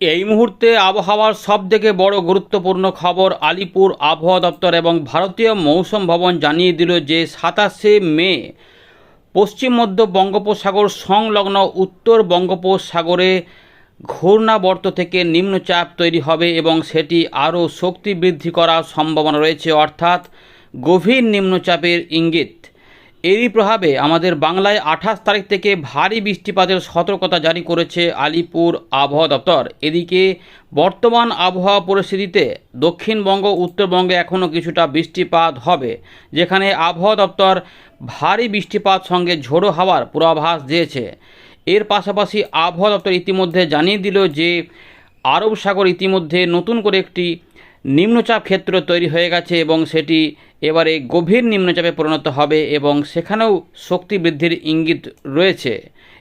এই মুহূর্তে আবহাওয়ার সবথেকে বড় গুরুত্বপূর্ণ খবর আলিপুর আবহাওয়া দপ্তর এবং ভারতীয় মৌসুম ভবন জানিয়ে দিল যে সাতাশে মে পশ্চিম মধ্য বঙ্গোপসাগর সংলগ্ন উত্তর বঙ্গোপসাগরে ঘূর্ণাবর্ত থেকে নিম্নচাপ তৈরি হবে এবং সেটি আরও শক্তি বৃদ্ধি করার সম্ভাবনা রয়েছে। অর্থাৎ গভীর নিম্নচাপের ইঙ্গিত। এরই প্রভাবে আমাদের বাংলায় আঠাশ তারিখ থেকে ভারী বৃষ্টিপাতের সতর্কতা জারি করেছে আলিপুর আবহাওয়া দপ্তর। এদিকে বর্তমান আবহাওয়া পরিস্থিতিতে দক্ষিণবঙ্গ, উত্তরবঙ্গে এখনও কিছুটা বৃষ্টিপাত হবে, যেখানে আবহাওয়া দপ্তর ভারী বৃষ্টিপাত সঙ্গে ঝোড়ো হাওয়ার পূর্বাভাস দিয়েছে। এর পাশাপাশি আবহাওয়া দপ্তর ইতিমধ্যে জানিয়ে দিল যে, আরব সাগর ইতিমধ্যে নতুন করে একটি নিম্নচাপ ক্ষেত্র তৈরি হয়ে গেছে এবং সেটি এবারে গভীর নিম্নচাপে পরিণত হবে এবং সেখানেও শক্তি বৃদ্ধির ইঙ্গিত রয়েছে।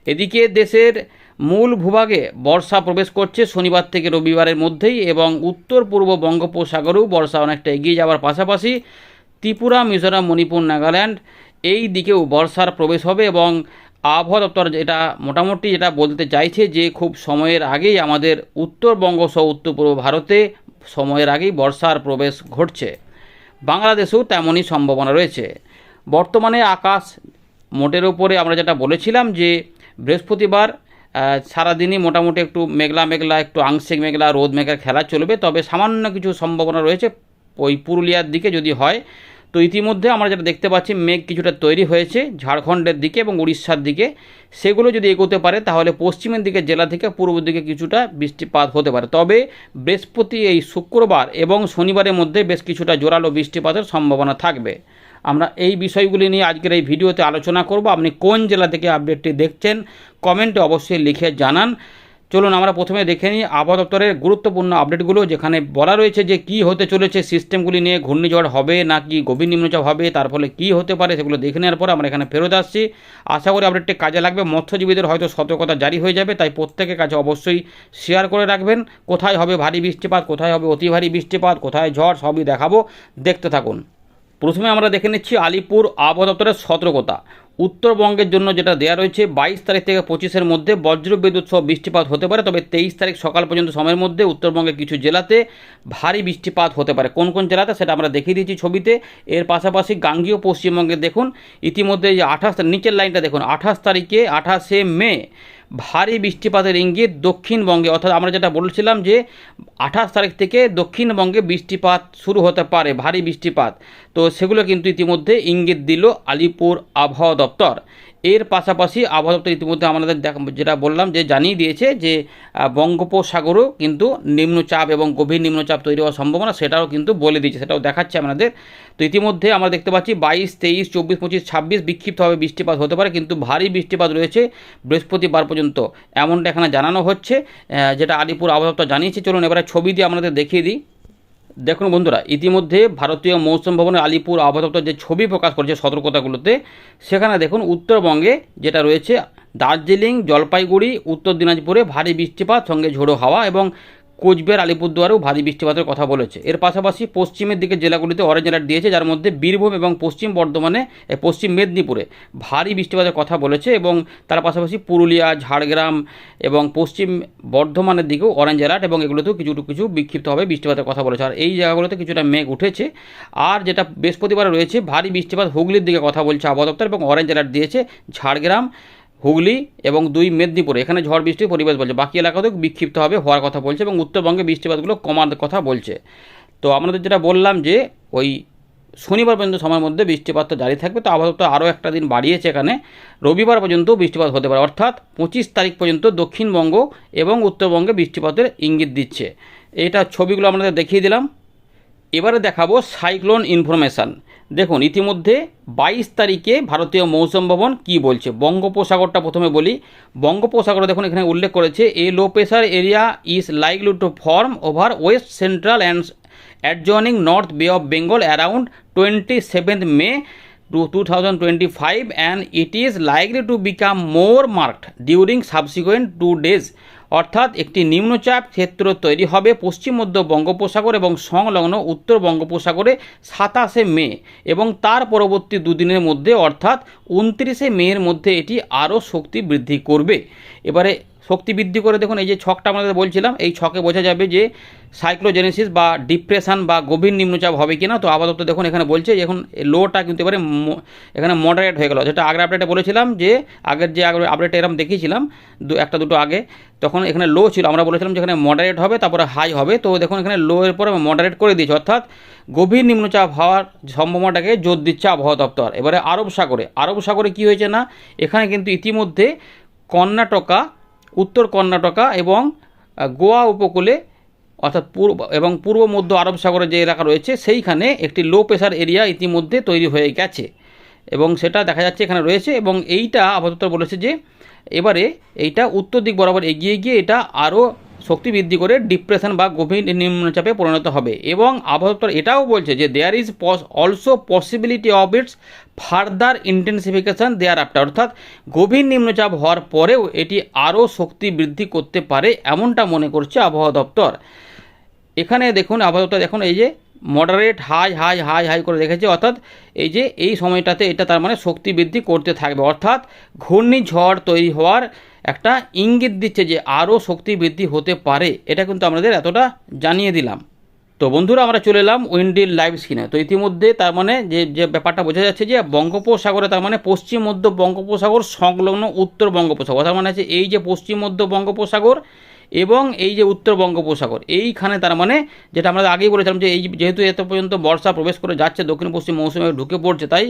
এদিকে দেশের মূল ভূভাগে বর্ষা প্রবেশ করছে শনিবার থেকে রবিবারের মধ্যেই এবং উত্তর পূর্ব বঙ্গোপসাগরেও বর্ষা অনেকটা এগিয়ে যাওয়ার পাশাপাশি ত্রিপুরা, মিজোরাম, মণিপুর, নাগাল্যান্ড এই দিকেও বর্ষার প্রবেশ হবে এবং আবহাওয়া দপ্তর যেটা মোটামুটি যেটা বলতে চাইছে যে খুব সময়ের আগেই আমাদের উত্তরবঙ্গ সহ উত্তর পূর্ব ভারতে সময়ের আগেই বর্ষার প্রবেশ ঘটছে। বাংলাদেশেও তেমনই সম্ভাবনা রয়েছে। বর্তমানে আকাশ মোটের ওপরে আমরা যেটা বলেছিলাম যে, বৃহস্পতিবার সারাদিনই মোটামুটি একটু মেঘলা মেঘলা, একটু আংশিক মেঘলা, রোদ মেঘের খেলা চলবে। তবে সামান্য কিছু সম্ভাবনা রয়েছে। ওই পুরুলিয়ার দিকে যদি হয় তো ইতিমধ্যে আমরা যেটা দেখতে পাচ্ছি, মেঘ কিছুটা তৈরি হয়েছে ঝাড়খণ্ডের দিকে এবং উড়িষ্যার দিকে। সেগুলো যদি এগোতে পারে, তাহলে পশ্চিমের দিকে জেলা থেকে পূর্ব দিকে কিছুটা বৃষ্টিপাত হতে পারে। তবে বৃহস্পতি এই শুক্রবার এবং শনিবারের মধ্যে বেশ কিছুটা জোরালো বৃষ্টিপাতের সম্ভাবনা থাকবে। আমরা এই বিষয়গুলি নিয়ে আজকের এই ভিডিওতে আলোচনা করব। আপনি কোন জেলা থেকে আপডেটটি দেখছেন, কমেন্টে অবশ্যই লিখে জানান। চলুন আমরা প্রথমে দেখে নিই আবহাওয়া দপ্তরের গুরুত্বপূর্ণ আপডেটগুলো, যেখানে বলা রয়েছে যে কি হতে চলেছে সিস্টেমগুলি নিয়ে, ঘূর্ণিঝড় হবে নাকি গভীর নিম্নচাপ হবে, তার ফলে কী হতে পারে সেগুলো দেখে নেওয়ার পর আমরা এখানে ফেরত আসছি। আশা করি আপডেটটি কাজে লাগবে। মৎস্যজীবীদের হয়তো সতর্কতা জারি হয়ে যাবে, তাই প্রত্যেকের কাছে অবশ্যই শেয়ার করে রাখবেন। কোথায় হবে ভারী বৃষ্টিপাত, কোথায় হবে অতি ভারী বৃষ্টিপাত, কোথায় ঝড়, সবই দেখাবো। দেখতে থাকুন। প্রথমে আমরা দেখে নিচ্ছি আলিপুর আবহাওয়া দপ্তরের সতর্কতা। উত্তরবঙ্গের জন্য যেটা দেওয়া রয়েছে, বাইশ তারিখ থেকে পঁচিশের মধ্যে বজ্র বিদ্যুৎ সহ বৃষ্টিপাত হতে পারে। তবে তেইশ তারিখ সকাল পর্যন্ত সময়ের মধ্যে উত্তরবঙ্গের কিছু জেলাতে ভারী বৃষ্টিপাত হতে পারে। কোন কোন জেলাতে সেটা আমরা দেখিয়ে দিয়েছি ছবিতে। এর পাশাপাশি গাঙ্গীয় পশ্চিমবঙ্গে দেখুন, ইতিমধ্যে যে আঠাশ, নিচের লাইনটা দেখুন, আঠাশ তারিখে, আঠাশে মে ভারী বৃষ্টিপাতের ইঙ্গিত দক্ষিণবঙ্গে। অর্থাৎ আমরা যেটা বলেছিলাম যে, আঠাশ তারিখ থেকে দক্ষিণবঙ্গে বৃষ্টিপাত শুরু হতে পারে, ভারী বৃষ্টিপাত। তো সেগুলো কিন্তু ইতিমধ্যে ইঙ্গিত দিল আলিপুর আবহাওয়া দপ্তর। এর পাশাপাশি আবহাওয়া দপ্তর ইতিমধ্যে আমাদের যেটা বললাম যে জানিয়ে দিয়েছে যে বঙ্গোপসাগরও কিন্তু নিম্নচাপ এবং গভীর নিম্নচাপ তৈরি হওয়ার সম্ভাবনা সেটাও কিন্তু বলে দিয়েছে, সেটাও দেখাচ্ছে আমাদের। তো ইতিমধ্যে আমরা দেখতে পাচ্ছি বাইশ, তেইশ, চব্বিশ, পঁচিশ, ছাব্বিশ বিক্ষিপ্তভাবে বৃষ্টিপাত হতে পারে, কিন্তু ভারী বৃষ্টিপাত রয়েছে বৃহস্পতিবার পর্যন্ত। এমনটা এখানে জানানো হচ্ছে যেটা আলিপুর আবহাওয়া দপ্তর জানিয়েছে। চলুন এবারে ছবি দিয়ে আমাদের দেখিয়ে দিই। দেখুন বন্ধুরা, ইতিমধ্যে ভারতীয় মৌসুম ভবনের আলিপুর আবহাওয়া দপ্তর যে ছবি প্রকাশ করেছে সতর্কতাগুলোতে, সেখানে দেখুন উত্তরবঙ্গে যেটা রয়েছে, দার্জিলিং, জলপাইগুড়ি, উত্তর দিনাজপুরে ভারী বৃষ্টিপাত, সঙ্গে ঝোড়ো হাওয়া এবং কোচবিহার, আলিপুরদুয়ারেও ভারী বৃষ্টিপাতের কথা বলেছে। এর পাশাপাশি পশ্চিমের দিকে জেলাগুলিতে অরেঞ্জ অ্যালার্ট দিয়েছে, যার মধ্যে বীরভূম এবং পশ্চিম বর্ধমানে পশ্চিম মেদিনীপুরে ভারী বৃষ্টিপাতের কথা বলেছে এবং তার পাশাপাশি পুরুলিয়া, ঝাড়গ্রাম এবং পশ্চিম বর্ধমানের দিকেও অরেঞ্জ অ্যালার্ট এবং এগুলোতেও কিছু কিছু বিক্ষিপ্তভাবে বৃষ্টিপাতের কথা বলেছে। আর এই জায়গাগুলোতে কিছুটা মেঘ উঠেছে। আর যেটা বৃহস্পতিবার রয়েছে, ভারী বৃষ্টিপাত হুগলির দিকে কথা বলছে আবহাওয়া দপ্তর এবং অরেঞ্জ অ্যালার্ট দিয়েছে ঝাড়গ্রাম হুগলি এবং দুই মেদিনীপুরে। এখানে ঝড় বৃষ্টির পরিবেশ বলছে। বাকি এলাকাতেও বিক্ষিপ্তভাবে হওয়ার কথা বলছে এবং উত্তরবঙ্গে বৃষ্টিপাতগুলো কমার কথা বলছে। তো আমাদের যেটা বললাম যে, ওই শনিবার পর্যন্ত সময়ের মধ্যে বৃষ্টিপাতটা জারি থাকবে। তো আপাতত আরও একটা দিন বাড়িয়েছে এখানে। রবিবার পর্যন্ত বৃষ্টিপাত হতে পারে। অর্থাৎ পঁচিশ তারিখ পর্যন্ত দক্ষিণবঙ্গ এবং উত্তরবঙ্গে বৃষ্টিপাতের ইঙ্গিত দিচ্ছে। এটা ছবিগুলো আপনাদের দেখিয়ে দিলাম। এবারে দেখাবো সাইক্লোন ইনফরমেশান। দেখুন, ইতিমধ্যে বাইশ তারিখে ভারতীয় মৌসুম ভবন কি বলছে? বঙ্গোপসাগরটা প্রথমে বলি। বঙ্গোপসাগর দেখুন, এখানে উল্লেখ করেছে, a low pressure area is likely to form over west central and adjoining north bay of Bengal around twenty seventh May two two thousand twenty five, and it is likely to become more marked during subsequent two days. অর্থাৎ একটি নিম্নচাপ ক্ষেত্র তৈরি হবে পশ্চিম মধ্য বঙ্গোপসাগর এবং সংলগ্ন উত্তর বঙ্গোপসাগরে সাতাশে মে এবং তার পরবর্তী দুদিনের মধ্যে অর্থাৎ উনত্রিশে মেয়ের মধ্যে এটি আরও শক্তি বৃদ্ধি করবে। এবারে শক্তি বৃদ্ধি করে দেখুন, এই যে ছকটা আমাদের বলছিলাম, এই ছকে বোঝা যাবে যে সাইক্লোজেনেসিস বা ডিপ্রেশন বা গভীর নিম্নচাপ হবে কি না তো আপাতত দেখুন, এখানে বলছে এখন লোটা কিন্তু এবারে এখানে মডারেট হয়ে গেল। যেটা আগের আপডেটে বলেছিলাম যে, আগের যে আগের আপডেটে এরকম দেখিয়েছিলাম, দু, একটা, দুটো আগে, তখন এখানে লো ছিল। আমরা বলেছিলাম যে এখানে মডারেট হবে, তারপরে হাই হবে। তো দেখুন, এখানে লো এর পরে মডারেট করে দিয়েছে। অর্থাৎ গভীর নিম্নচাপ হওয়ার সম্ভাবনাটাকে জোর দিচ্ছে আবহাওয়া দপ্তর। এবারে আরব সাগরে আরব সাগরে কি হয়েছে না? এখানে কিন্তু ইতিমধ্যে কর্ণাটকা উত্তর কর্ণাটকা এবং গোয়া উপকূলে, অর্থাৎ পূর্ব এবং পূর্ব মধ্য আরব সাগরের যে এলাকা রয়েছে, সেইখানে একটি লো প্রেশার এরিয়া ইতিমধ্যে তৈরি হয়ে গেছে। এবং সেটা দেখা যাচ্ছে এখানে রয়েছে এবং এইটা আপাতত বলেছে যে, এবারে এইটা উত্তর দিক বরাবর এগিয়ে গিয়ে এটা আরও শক্তি বৃদ্ধি করে ডিপ্রেশন বা গভীর নিম্নচাপে পরিণত হবে। এবং আবহাওয়া দপ্তর এটাও বলছে যে there is also possibility of its further intensification thereafter অর্থাৎ গভীর নিম্নচাপ হওয়ার পরেও এটি আরও শক্তি বৃদ্ধি করতে পারে, এমনটা মনে করছে আবহাওয়া দপ্তর। এখানে দেখুন, আবহাওয়া দপ্তর দেখুন এই যে moderate high high high high করে রেখেছে। অর্থাৎ এই যে এই সময়টাতে এটা তার মানে শক্তি বৃদ্ধি করতে থাকবে। অর্থাৎ ঘূর্ণিঝড় তৈরি হওয়ার একটা ইঙ্গিত দিচ্ছে যে আরও শক্তি বৃদ্ধি হতে পারে। এটা কিন্তু আমাদের এতটা জানিয়ে দিলাম। তো বন্ধুরা, আমরা চলে এলাম উইন্ডিল লাইভ স্ক্রিনে। তো ইতিমধ্যে তার মানে যে যে ব্যাপারটা বোঝা যাচ্ছে যে বঙ্গোপসাগরে তার মানে পশ্চিম মধ্য বঙ্গোপসাগর, সংলগ্ন উত্তর বঙ্গোপসাগর। তার মানে হচ্ছে এই যে পশ্চিম মধ্য বঙ্গোপসাগর এবং এই যে উত্তর বঙ্গোপসাগর, এইখানে তার মানে যেটা আমরা আগেই বলেছিলাম যে এই যেহেতু এত পর্যন্ত বর্ষা প্রবেশ করে যাচ্ছে দক্ষিণ পশ্চিম মৌসুমে ঢুকে পড়ছে, তাই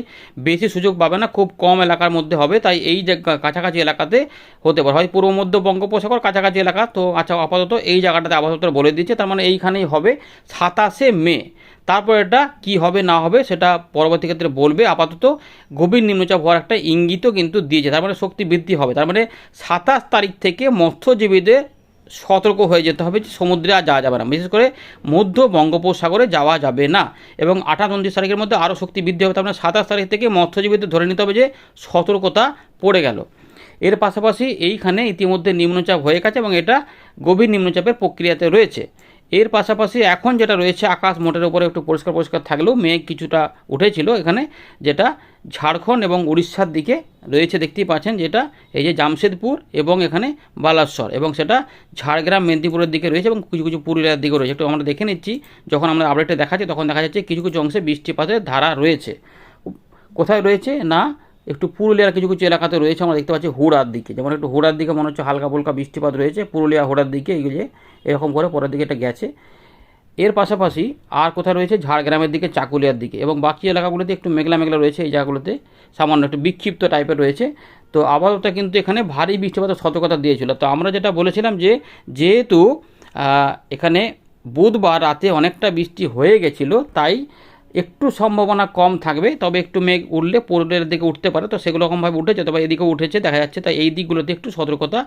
বেশি সুযোগ পাবে না, খুব কম এলাকার মধ্যে হবে, তাই এই যে কাছাকাছি এলাকাতে হতে পারে। হয় পূর্ব মধ্য বঙ্গোপসাগর, কাছাকাছি এলাকা, তো আচ্ছা আপাতত এই জায়গাটাতে আপাতত বলে দিচ্ছে, তার মানে এইখানেই হবে সাতাশে মে। তারপর এটা কি হবে, না হবে, সেটা পরবর্তী ক্ষেত্রে বলবে, আপাতত গভীর নিম্নচাপ হওয়ার একটা ইঙ্গিতও কিন্তু দিয়েছে, তার মানে শক্তি বৃদ্ধি হবে, তার মানে সাতাশ তারিখ থেকে মৎস্যজীবীদের সতর্ক হয়ে যেতে হবে যে সমুদ্রে আর যাওয়া যাবে না। বিশেষ করে মধ্য বঙ্গোপসাগরে যাওয়া যাবে না। এবং আঠাশ উনত্রিশ তারিখের মধ্যে আরও শক্তি বৃদ্ধি হবে। তার মানে সাতাশ তারিখ থেকে মৎস্যজীবীদের ধরে নিতে হবে যে সতর্কতা পড়ে গেল। এর পাশাপাশি এইখানে ইতিমধ্যে নিম্নচাপ হয়ে গেছে এবং এটা গভীর নিম্নচাপের প্রক্রিয়াতে রয়েছে। এর পাশাপাশি এখন যেটা রয়েছে আকাশ, মোটের উপরে একটু পরিষ্কার পরিষ্কার থাকলেও মেঘ কিছুটা উঠেছিল এখানে, যেটা ঝাড়খণ্ড এবং উড়িষ্যার দিকে রয়েছে, দেখতেই পাচ্ছেন, যেটা এই যে জামশেদপুর এবং এখানে বালাসর এবং সেটা ঝাড়গ্রাম, মেদিনীপুরের দিকে রয়েছে এবং কিছু কিছু পুরুলিয়ার দিকে রয়েছে। একটু আমরা দেখে নিচ্ছি, যখন আমরা আপডেটে দেখাচ্ছি, তখন দেখা যাচ্ছে কিছু কিছু অংশে বৃষ্টিপাতের ধারা রয়েছে। কোথায় রয়েছে? না একটু পুরুলিয়ার কিছু কিছু এলাকাতে রয়েছে, আমরা দেখতে পাচ্ছি হুড়ার দিকে। যেমন একটু হুড়ার দিকে মনে হচ্ছে হালকা ফুলকা বৃষ্টিপাত রয়েছে, পুরুলিয়া হুড়ার দিকে এই যে এরকম করে পরের দিকে এটা গেছে। এর পাশাপাশি আর কোথায় রয়েছে? ঝাড়গ্রামের দিকে, চাকুলিয়ার দিকে এবং বাকি এলাকাগুলোতে একটু মেঘলা মেঘলা রয়েছে এই জায়গাগুলোতে। সামান্য একটু বিক্ষিপ্ত টাইপের রয়েছে। তো আপাতত কিন্তু এখানে ভারী বৃষ্টিপাতের সতর্কতা দিয়েছিল। তো আমরা যেটা বলেছিলাম যে, যেহেতু এখানে বুধবার রাতে অনেকটা বৃষ্টি হয়ে গেছিল, তাই একটু সম্ভাবনা কম থাকবে, তবে একটু মেঘ উঠলে পুরুলিয়ার দিকে উঠতে পারে। তো সেগুলো রকমভাবে উঠেছে তবে এদিকেও উঠেছে, দেখা যাচ্ছে, তাই এই দিকগুলোতে একটু সতর্কতা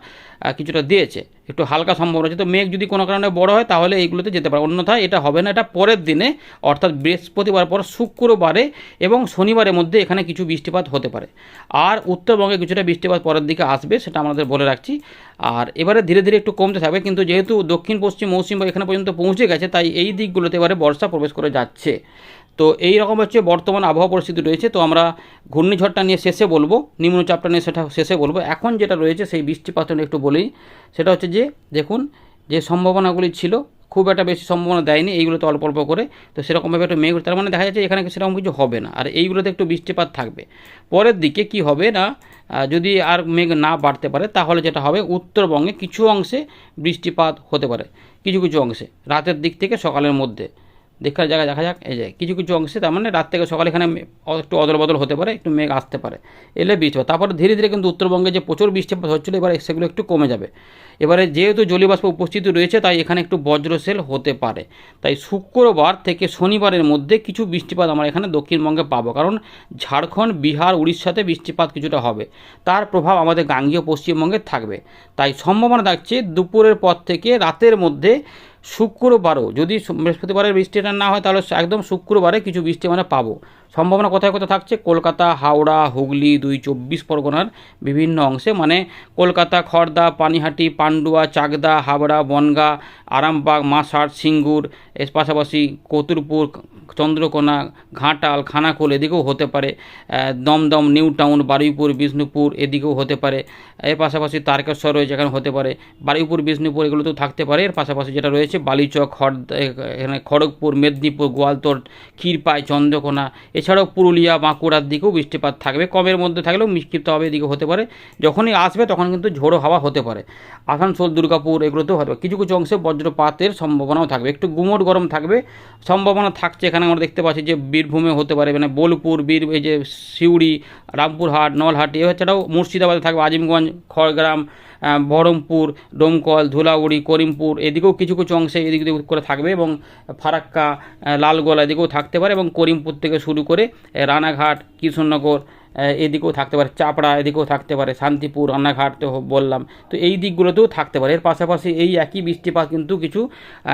কিছুটা দিয়েছে। একটু হালকা সম্ভাবনা আছে। তো মেঘ যদি কোনো কারণে বড় হয়, তাহলে এইগুলোতে যেতে পারে। অন্যথায় এটা হবে না, এটা পরের দিনে, অর্থাৎ বৃহস্পতিবার পর শুক্রবারে এবং শনিবারের মধ্যে এখানে কিছু বৃষ্টিপাত হতে পারে। আর উত্তরবঙ্গে কিছুটা বৃষ্টিপাত পরের দিকে আসবে, সেটা আমাদের বলে রাখছি। আর এবারে ধীরে ধীরে একটু কমতে থাকবে, কিন্তু যেহেতু দক্ষিণ পশ্চিম মৌসুম এখানে পর্যন্ত পৌঁছে গেছে, তাই এই দিকগুলোতে এবারে বর্ষা প্রবেশ করে যাচ্ছে। তো এই রকম হচ্ছে বর্তমান আবহাওয়া পরিস্থিতি রয়েছে। তো আমরা ঘূর্ণিঝড়টা নিয়ে শেষে বলব, নিম্নচাপটা নিয়ে সেটা শেষে বলব। এখন যেটা রয়েছে সেই বৃষ্টিপাত একটু বলি, সেটা হচ্ছে যে, দেখুন, যে সম্ভাবনাগুলি ছিল, খুব একটা বেশি সম্ভাবনা দেয়নি, এইগুলোতে অল্প অল্প করে। তো সেরকমভাবে একটু মেঘ, তার মানে দেখা যাচ্ছে এখানে সেরকম কিছু হবে না। আর এইগুলোতে একটু বৃষ্টিপাত থাকবে। পরের দিকে কি হবে না যদি আর মেঘ না বাড়তে পারে, তাহলে যেটা হবে, উত্তরবঙ্গে কিছু অংশে বৃষ্টিপাত হতে পারে। কিছু কিছু অংশে। রাতের দিক থেকে সকালের মধ্যে। দেখার জায়গায় দেখা যাক। এই যে কিছু কিছু অংশে তার মানে রাত থেকে সকালে এখানে একটু অদল বদল হতে পারে, একটু মেঘ আসতে পারে। এলে বৃষ্টিপাত তারপরে ধীরে ধীরে কিন্তু উত্তরবঙ্গে যে প্রচুর বৃষ্টিপাত হচ্ছিল, এবারে সেগুলো একটু কমে যাবে। এবারে যেহেতু জলীয়বাষ্প উপস্থিতি রয়েছে, তাই এখানে একটু বজ্রসেল হতে পারে। তাই শুক্রবার থেকে শনিবারের মধ্যে কিছু বৃষ্টিপাত আমরা এখানে দক্ষিণবঙ্গে পাবো। কারণ ঝাড়খণ্ড, বিহার, উড়িষ্যাতে বৃষ্টিপাত কিছুটা হবে। তার প্রভাব আমাদের গাঙ্গীয় পশ্চিমবঙ্গে থাকবে। তাই সম্ভাবনা থাকছে দুপুরের পর থেকে রাতের মধ্যে শুক্রবারও, যদি বৃহস্পতিবারের বৃষ্টিটা না হয়, তাহলে একদম শুক্রবারে কিছু বৃষ্টি মানে পাবো। সম্ভাবনা কোথায় কোথায় থাকছে? কলকাতা, হাওড়া, হুগলি, দুই চব্বিশ পরগনার বিভিন্ন অংশে। মানে কলকাতা খড়দা পানিহাটি, পান্ডুয়া, চাকদা হাবড়া বনগা, আরামবাগ মাসার সিঙ্গুর, এর পাশাপাশি কতুরপুর চন্দ্রকোনা, ঘাটাল, খানাকোল এদিকেও হতে পারে। দমদম নিউ টাউন বারুইপুর, বিষ্ণুপুর এদিকেও হতে পারে। এর পাশাপাশি তারকেশ্বর রয়েছে, এখানে হতে পারে। বারুইপুর, বিষ্ণুপুর এগুলোতেও থাকতে পারে। এর পাশাপাশি যেটা রয়েছে, বালিচক খড় এখানে খড়গপুর, মেদিনীপুর গোয়ালতোড় ক্ষীরপাই, চন্দ্রকোনা, এছাড়াও পুরুলিয়া, বাঁকুড়ার দিকেও বৃষ্টিপাত থাকবে। কমের মধ্যে থাকলেও মিষ্টিপ্ত হবে এদিকে হতে পারে। যখনই আসবে তখন কিন্তু ঝোড়ো হাওয়া হতে পারে। আসানসোল, দুর্গাপুর এগুলোতেও হতে পারে কিছু কিছু অংশে বজ্রপাতের সম্ভাবনাও থাকবে। একটু গুমোট গরম থাকবে। সম্ভাবনা থাকছে এখানে আমরা দেখতে পাচ্ছি যে বীরভূমে হতে পারে মানে বোলপুর, বীর, এই যে সিউড়ি, রামপুরহাট, নলহাটি এছাড়াও মুর্শিদাবাদে থাকবে, আজিমগঞ্জ, খড়গ্রাম বহরমপুর, ডোমকল, ধুলাউড়ি, করিমপুর, এদিকেও কিছু কিছু অংশে এদিক দিক করে থাকবে এবং ফারাক্কা লালগোলা এদিকেও থাকতে পারে এবং করিমপুর থেকে শুরু করে রানাঘাট, কৃষ্ণনগর এদিকেও থাকতে পারে চাপড়া, এদিকেও থাকতে পারে শান্তিপুর রান্নাঘাট তো বললাম। তো এই দিকগুলোতেও থাকতে পারে। এর পাশাপাশি এই একই বৃষ্টিপাত কিন্তু কিছু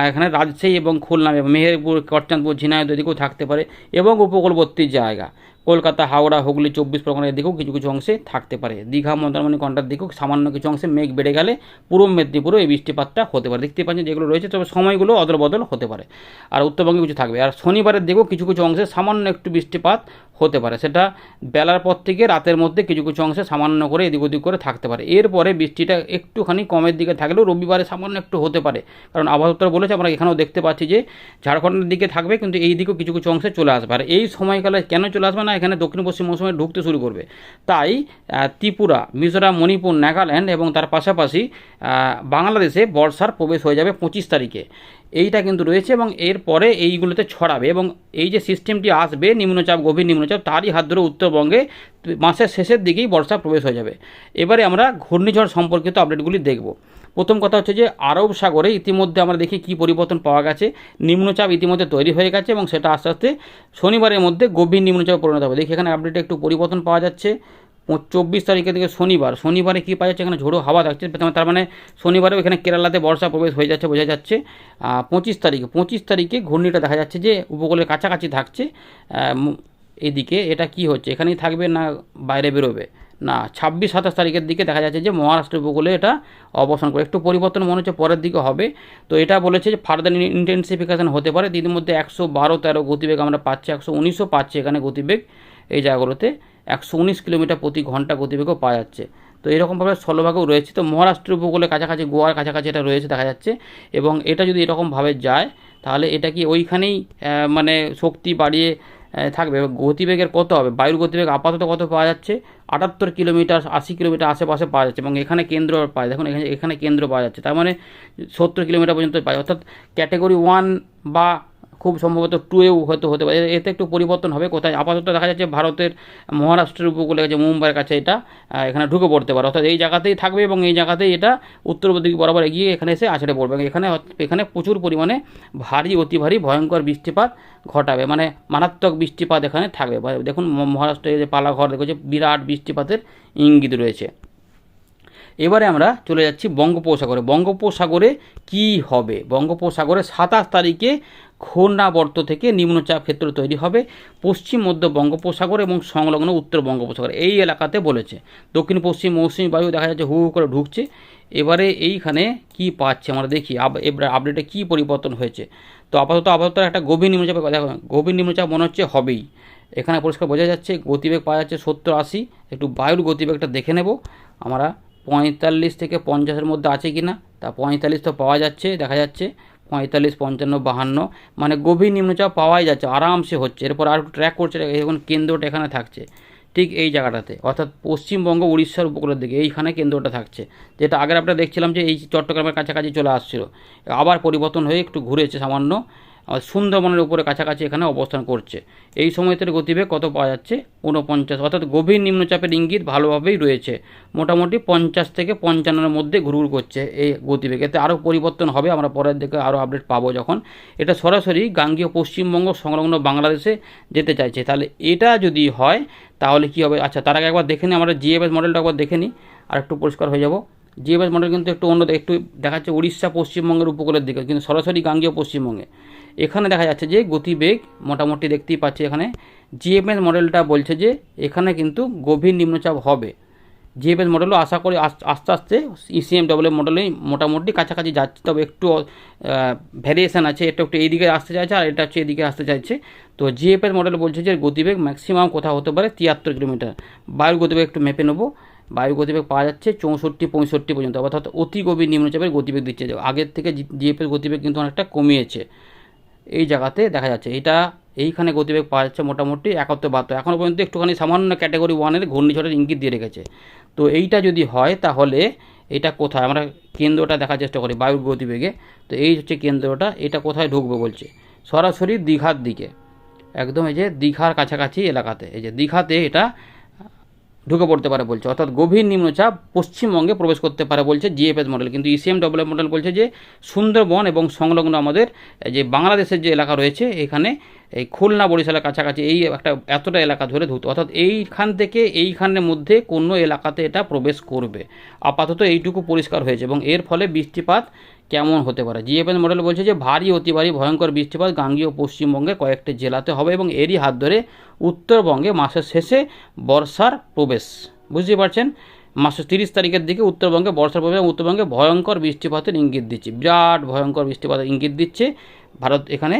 এখানে রাজশাহী এবং খুলনা মেহেরপুর করচাঁদপুর ঝিনাইদ এদিকেও থাকতে পারে এবং উপকূলবর্তী জায়গা। কলকাতা, হাওড়া, হুগলি, চব্বিশ পরগনা এদিকেও কিছু কিছু অংশে থাকতে পারে। দীঘা মন্দারমণি কন্টার দিকেও সামান্য কিছু অংশে মেঘ বেড়ে গেলে পূর্ব মেদিনীপুরেও এই বৃষ্টিপাতটা হতে পারে। দেখতে পাচ্ছেন যেগুলো রয়েছে, তবে সময়গুলো অদল বদল হতে পারে। আর উত্তরবঙ্গে কিছু থাকবে। আর শনিবারের দিকেও কিছু কিছু অংশে সামান্য একটু বৃষ্টিপাত হতে পারে। সেটা বেলার পর থেকে রাতের মধ্যে কিছু কিছু অংশে সামান্য করে এদিক ওদিক করে থাকতে পারে। এরপরে বৃষ্টিটা একটুখানি কমের দিকে থাকলেও রবিবারে সামান্য একটু হতে পারে। কারণ আবহাওয়া বলেছে, আমরা এখানেও দেখতে পাচ্ছি যে ঝাড়খণ্ডের দিকে থাকবে, কিন্তু এই দিকেও কিছু কিছু অংশে চলে আসবে। আর এই সময়কালে কেন চলে আসবে না এখানে দক্ষিণ পশ্চিম মৌসুমে ঢুকতে শুরু করবে। তাই ত্রিপুরা, মিজোরাম, মণিপুর, নাগাল্যান্ড এবং তার পাশাপাশি বাংলাদেশে বর্ষার প্রবেশ হয়ে যাবে পঁচিশ তারিখে। এইটা কিন্তু রয়েছে এবং এরপরে এইগুলোতে ছড়াবে এবং এই যে সিস্টেমটি আসবে, নিম্নচাপ, গভীর নিম্নচাপ, তারই হাত ধরে উত্তরবঙ্গে মাসের শেষের দিকেই বর্ষা প্রবেশ হয়ে যাবে। এবারে আমরা ঘূর্ণিঝড় সম্পর্কিত আপডেটগুলি দেখব। প্রথম কথা হচ্ছে যে আরব সাগরে ইতিমধ্যে আমরা দেখি কি পরিবর্তন পাওয়া গেছে। নিম্নচাপ ইতিমধ্যে তৈরি হয়ে গেছে এবং সেটা আস্তে আস্তে শনিবারের মধ্যে গভীর নিম্নচাপে পরিণত হবে। দেখি এখানে আপডেটে একটু পরিবর্তন পাওয়া যাচ্ছে। চব্বিশ তারিখের থেকে শনিবার, শনিবারে কী পাওয়া যাচ্ছে? এখানে ঝোড়ো হাওয়া থাকছে। তার মানে শনিবারেও এখানে কেরালাতে বর্ষা প্রবেশ হয়ে যাচ্ছে, বোঝা যাচ্ছে। পঁচিশ তারিখে পঁচিশ তারিখে ঘূর্ণিটা দেখা যাচ্ছে যে উপকূলের কাছাকাছি থাকছে। এদিকে এটা কি হচ্ছে? এখানেই থাকবে না বাইরে বেরোবে? না, ছাব্বিশ, সাতাশ তারিখের দিকে দেখা যাচ্ছে যে মহারাষ্ট্র উপকূলে এটা অবসান করে, একটু পরিবর্তন মনে হচ্ছে পরের দিকে হবে। তো এটা বলেছে যে ফার্দার ইন্টেন্সিফিকেশন হতে পারে। দিদির মধ্যে একশো বারো তেরো গতিবেগ আমরা পাচ্ছি, একশো উনিশও পাচ্ছি এখানে গতিবেগ এই জায়গাগুলোতে। একশো উনিশ কিলোমিটার প্রতি ঘণ্টা গতিবেগও পাওয়া যাচ্ছে। তো এরকমভাবে স্থলভাগেও রয়েছে। তো মহারাষ্ট্র উপকূলে কাছাকাছি গোয়ার কাছাকাছি এটা রয়েছে দেখা যাচ্ছে। এবং এটা যদি এরকমভাবে যায়, তাহলে এটা কি ওইখানেই মানে শক্তি বাড়িয়ে থাকবে? গতিবেগের কত হবে? বায়ুর গতিবেগ আপাতত কত পাওয়া যাচ্ছে? আটাত্তর কিলোমিটার, আশি কিলোমিটার আশেপাশে পাওয়া যাচ্ছে। এবং এখানে কেন্দ্র পায়। দেখুন, এখানে এখানে কেন্দ্র পাওয়া যাচ্ছে। তার মানে সত্তর কিলোমিটার পর্যন্ত পায়। অর্থাৎ ক্যাটেগরি ওয়ান বা খুব সম্ভবত টুয়েও হয়তো হতে পারে। এতে একটু পরিবর্তন হবে কোথায়? আপাতত দেখা যাচ্ছে ভারতের মহারাষ্ট্রের উপকূলে যে মুম্বাইয়ের কাছে এটা এখানে ঢুকে পড়তে পারে। অর্থাৎ এই জায়গাতেই থাকবে এবং এই জায়গাতেই এটা উত্তর বরাবর এগিয়ে এখানে এসে আছড়ে পড়বে। এখানে এখানে প্রচুর পরিমাণে ভারী, অতি ভারী, ভয়ঙ্কর বৃষ্টিপাত ঘটাবে। মানে মারাত্মক বৃষ্টিপাত এখানে থাকবে। দেখুন ম- মহারাষ্ট্রে যে পালাঘর দেখো যে বিরাট বৃষ্টিপাতের ইঙ্গিত রয়েছে। এবারে আমরা চলে যাচ্ছি বঙ্গোপসাগরে। বঙ্গোপসাগরে কি হবে? বঙ্গোপসাগরে সাতাশ তারিখে ঘূর্ণাবর্ত থেকে নিম্নচাপ ক্ষেত্র তৈরি হবে। পশ্চিম, মধ্য বঙ্গোপসাগর এবং সংলগ্ন উত্তর বঙ্গোপসাগর। এই এলাকাতে বলেছে। দক্ষিণ, পশ্চিম, মৌসুমী বায়ু দেখা যাচ্ছে হু হু করে ঢুকছে। এবারে এইখানে কি পাচ্ছে আমরা দেখি। এবার আপডেটে কি পরিবর্তন হয়েছে? তো আপাতত আপাতত একটা গভীর নিম্নচাপের কথা দেখো। গভীর নিম্নচাপ মনে হচ্ছে হবেই। এখানে পরিষ্কার বোঝা যাচ্ছে, গতিবেগ পাওয়া যাচ্ছে সত্তর আশি। একটু বায়ুর গতিবেগটা দেখে নেব। আমরা পঁয়তাল্লিশ থেকে পঞ্চাশের মধ্যে আছে কি না তা পঁয়তাল্লিশ তো পাওয়া যাচ্ছে, দেখা যাচ্ছে। পঁয়তাল্লিশ, পঞ্চান্ন, বাহান্ন মানে গভীর নিম্নচাপ পাওয়াই যাচ্ছে, আরামসে হচ্ছে। এরপর আর একটু ট্র্যাক করছে এখন কেন্দ্রটা এখানে থাকছে। ঠিক এই জায়গাটাতে, অর্থাৎ পশ্চিমবঙ্গ, উড়িষ্যার উপকূলের দিকে, এইখানে কেন্দ্রটা থাকছে। যেটা আগের আমরা দেখছিলাম যে এই চট্টগ্রামের কাছাকাছি চলে আসছিল। আবার পরিবর্তন হয়ে একটু ঘুরেছে সামান্য। সুন্দরবনের উপরে কাছাকাছি এখানে অবস্থান করছে। এই সময়তের গতিবেগ কত পাওয়া যাচ্ছে? ঊনপঞ্চাশ, অর্থাৎ গভীর নিম্নচাপের ইঙ্গিত ভালোভাবেই রয়েছে। মোটামুটি পঞ্চাশ থেকে পঞ্চান্নর মধ্যে ঘুরঘুর করছে এই গতিবেগ। এতে আরও পরিবর্তন হবে, আমরা পরের দিকে আরও আপডেট পাবো যখন। এটা সরাসরি গাঙ্গীয় পশ্চিমবঙ্গ সংলগ্ন বাংলাদেশে যেতে চাইছে। তাহলে এটা যদি হয়, তাহলে কি হবে? আচ্ছা তার আগে একবার দেখে নিই, আমরা জিএফএস মডেলটা একবার দেখে নিই। আর একটু পরিষ্কার হয়ে যাব। জিএফএস মডেল কিন্তু একটু অন্য, একটু দেখাচ্ছে উড়িষ্যা পশ্চিমবঙ্গের উপকূলের দিকে, কিন্তু সরাসরি গাঙ্গীয় পশ্চিমবঙ্গে। এখানে দেখা যাচ্ছে যে গতিবেগ মোটামুটি দেখতেই পাচ্ছি এখানে। জিএমএস মডেলটা বলছে যে এখানে কিন্তু গভীর নিম্নচাপ হবে। জিএমএস মডেলও আশা করি আস- আস্তে আস্তে ইসিএম ডব্লিউ মডেলেই মোটামুটি কাছাকাছি যাচ্ছে। তবে একটু ভ্যারিয়েশন আছে এটা একটু এইদিকে আসতে চাইছে আর এটা হচ্ছে এদিকে আসতে চাইছে। তো জিএফএস মডেল বলছে যে গতিবেগ ম্যাক্সিমাম কোথাও হতে পারে তিয়াত্তর কিলোমিটার। বায়ুর গতিবেগ একটু মেপে নেব। বায়ু গতিবেগ পাওয়া যাচ্ছে চৌষট্টি, পঁয়ষট্টি পর্যন্ত। অর্থাৎ অতি গভীর নিম্নচাপের গতিবেগ দিচ্ছে। আগের থেকে জিএফএস গতিবেগ কিন্তু অনেকটা কমিয়েছে। এই জায়গাতে দেখা যাচ্ছে। এটা এইখানে গতিবেগ পাওয়া যাচ্ছে মোটামুটি একাত্তর বাহাত্তর। এখনও পর্যন্ত একটুখানি সামান্য ক্যাটাগরি ওয়ানের ঘূর্ণিঝড়ের ইঙ্গিত দিয়ে রেখেছে। তো এইটা যদি হয় তাহলে এটা কোথায়? আমরা কেন্দ্রটা দেখার চেষ্টা করি বায়ুর গতিবেগে। তো এই হচ্ছে কেন্দ্রটা, এটা কোথায় ঢুকবে বলছে। সরাসরি দীঘার দিকে। একদম এই যে দীঘার কাছাকাছি এলাকাতে। এই যে দীঘাতে এটা ঢুকে পড়তে পারে বলছে। অর্থাৎ গভীর নিম্নচাপ পশ্চিমবঙ্গে প্রবেশ করতে পারে বলছে জিএফএস মডেল কিন্তু ইসিএম ডব্লিউ মডেল বলছে যে, সুন্দরবন এবং সংলগ্ন আমাদের যে বাংলাদেশের যে এলাকা রয়েছে, এখানে এই খুলনা বরিশালের কাছাকাছি এই একটা এতটা এলাকা ধরে ধুত। অর্থাৎ এইখান থেকে এইখানের মধ্যে কোনো এলাকাতে এটা প্রবেশ করবে। আপাতত এইটুকু পরিষ্কার হয়েছে এবং এর ফলে বৃষ্টিপাত কেমন হতে পারে? জিএফএস মডেল বলছে যে, ভারী, অতি ভারী, ভয়ঙ্কর বৃষ্টিপাত গাঙ্গীয় পশ্চিমবঙ্গে কয়েকটি জেলাতে হবে এবং এরই হাত ধরে উত্তরবঙ্গে মাসের শেষে বর্ষার প্রবেশ। বুঝতে পারছেন? মাসের তিরিশ তারিখের দিকে উত্তরবঙ্গে বর্ষার প্রবেশ উত্তরবঙ্গে ভয়ঙ্কর বৃষ্টিপাতের ইঙ্গিত দিচ্ছে। বিরাট ভয়ঙ্কর বৃষ্টিপাতের ইঙ্গিত দিচ্ছে ভারত এখানে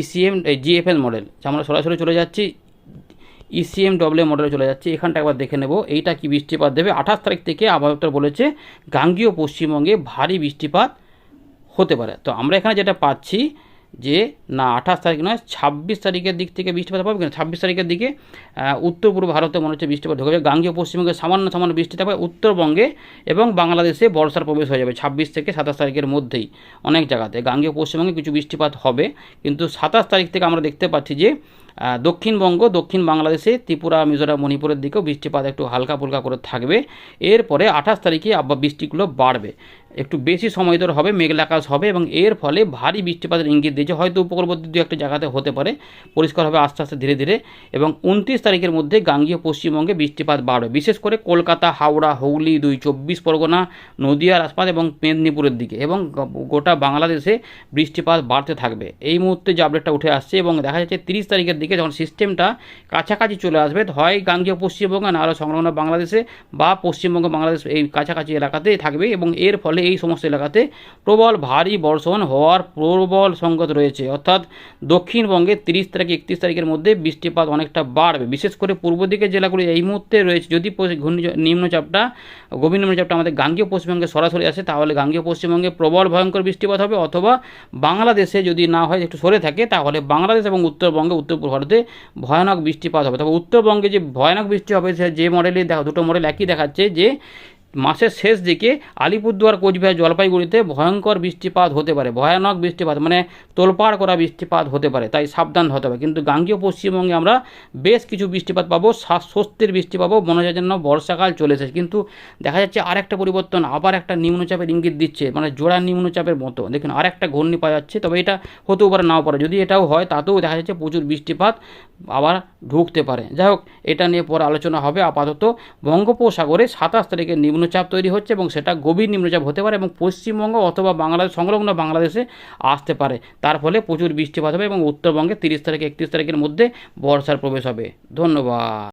ইসিএম জিএফএস মডেল আমরা সরাসরি চলে যাচ্ছি ইসিএম ডব্লিউ মডেলে চলে যাচ্ছে। এখানটা একবার দেখে নেব, এইটা কি বৃষ্টিপাত দেবে? আঠাশ তারিখ থেকে আবহাওয়া বলেছে, গাঙ্গীয় পশ্চিমবঙ্গে ভারী বৃষ্টিপাত হতে পারে। তো আমরা এখানে যেটা পাচ্ছি যে, না, আঠাশ তারিখ নয়, ছাব্বিশ তারিখের দিক থেকে বৃষ্টিপাত পাবে কিনা? ছাব্বিশ তারিখের দিকে উত্তর পূর্ব ভারতে মনে হচ্ছে বৃষ্টিপাত ঢুকে যাবে গাঙ্গীয় পশ্চিমবঙ্গে সামান্য সামান্য বৃষ্টি থাকবে উত্তরবঙ্গে এবং বাংলাদেশে বর্ষার প্রবেশ হয়ে যাবে ছাব্বিশ থেকে সাতাশ তারিখের মধ্যেই অনেক জায়গাতে। গাঙ্গীয় পশ্চিমবঙ্গে কিছু বৃষ্টিপাত হবে, কিন্তু সাতাশ তারিখ থেকে আমরা দেখতে পাচ্ছি যে দক্ষিণবঙ্গ, দক্ষিণ বাংলাদেশে, ত্রিপুরা, মিজোরাম, মণিপুরের দিকেও বৃষ্টিপাত একটু হালকা ফুলকা করে থাকবে। এরপরে আঠাশ তারিখে আবার বৃষ্টিগুলো বাড়বে। একটু বেশি সময় ধরে হবে, মেঘলা আকাশ হবে এবং এর ফলে ভারী বৃষ্টিপাতের ইঙ্গিত দিয়েছে। হয়তো উপকূলবর্তী দু একটা জায়গাতে হতে পারে, পরিষ্কার হবে আস্তে আস্তে ধীরে ধীরে এবং উনত্রিশ তারিখের মধ্যে গাঙ্গীয় পশ্চিমবঙ্গে বৃষ্টিপাত বাড়বে। বিশেষ করে কলকাতা, হাওড়া, হুগলি, দুই চব্বিশ পরগনা, নদিয়ার আশপাশ এবং মেদিনীপুরের দিকে এবং গোটা বাংলাদেশে বৃষ্টিপাত বাড়তে থাকবে। এই মুহূর্তে যে আপডেটটা উঠে আসছে এবং দেখা যাচ্ছে তিরিশ তারিখের দিকে যখন সিস্টেমটা কাছাকাছি চলে আসবে হয় গাঙ্গীয় পশ্চিমবঙ্গে না, আরও সংলগ্ন বাংলাদেশে বা পশ্চিমবঙ্গ, বাংলাদেশ এই কাছাকাছি এলাকাতেই থাকবে এবং এর ফলে এই সমস্ত এলাকাতে প্রবল ভারী বর্ষণ হওয়ার প্রবল সংকট রয়েছে। অর্থাৎ দক্ষিণবঙ্গে তিরিশ তারিখ, একত্রিশ তারিখের মধ্যে বৃষ্টিপাত অনেকটা বাড়বে। বিশেষ করে পূর্ব দিকের জেলাগুলি এই মুহূর্তে রয়েছে। যদি ঘূর্ণিঝড়, নিম্নচাপটা গভীর নিম্নচাপটা আমাদের গাঙ্গীয় পশ্চিমবঙ্গে সরাসরি আসে, তাহলে গাঙ্গীয় পশ্চিমবঙ্গে প্রবল ভয়ঙ্কর বৃষ্টিপাত হবে। অথবা বাংলাদেশে যদি না হয়, একটু সরে থাকে, তাহলে বাংলাদেশ এবং উত্তরবঙ্গে উত্তর ভারতে ভয়ানক বৃষ্টিপাত হবে। তবে উত্তরবঙ্গে যে ভয়ানক বৃষ্টি হবে, সে যে মডেলই দেখা দুটো মডেল একই দেখাচ্ছে যে মাসের শেষ দিকে আলিপুরদুয়ার, কোচবিহার জলপাইগুড়িতে ভয়ঙ্কর বৃষ্টিপাত হতে পারে, ভয়ানক বৃষ্টিপাত মানে তোলপাড় করা বৃষ্টিপাত হতে পারে, তাই সাবধান হতে হবে। কিন্তু গাঙ্গীয় পশ্চিমবঙ্গে আমরা বেশ কিছু বৃষ্টিপাত পাবো স্বস্তির বৃষ্টি পাবো মনে হয় যেন বর্ষাকাল চলে এসেছে। কিন্তু দেখা যাচ্ছে আর একটা পরিবর্তন, আবার একটা নিম্নচাপের ইঙ্গিত দিচ্ছে মানে জোড়া নিম্নচাপের মতো। দেখুন আর একটা ঘূর্ণি পাওয়া যাচ্ছে তবে এটা হতেও পারে, নাও পারে। যদি এটাও হয়, তাতেও দেখা যাচ্ছে প্রচুর বৃষ্টিপাত আবার ঢুকতে পারে। যাই হোক, এটা নিয়ে পরে আলোচনা হবে আপাতত। বঙ্গোপসাগরে সাতাশ তারিখে নিম্নচাপ তৈরি হচ্ছে এবং সেটা গভীর নিম্নচাপ হতে পারে এবং পশ্চিমবঙ্গ অথবা বাংলাদেশ, সংলগ্ন বাংলাদেশে আসতে পারে। তার ফলে প্রচুর বৃষ্টিপাত হবে এবং উত্তরবঙ্গে তিরিশ তারিখ, একত্রিশ তারিখের মধ্যে বর্ষার প্রবেশ হবে। ধন্যবাদ।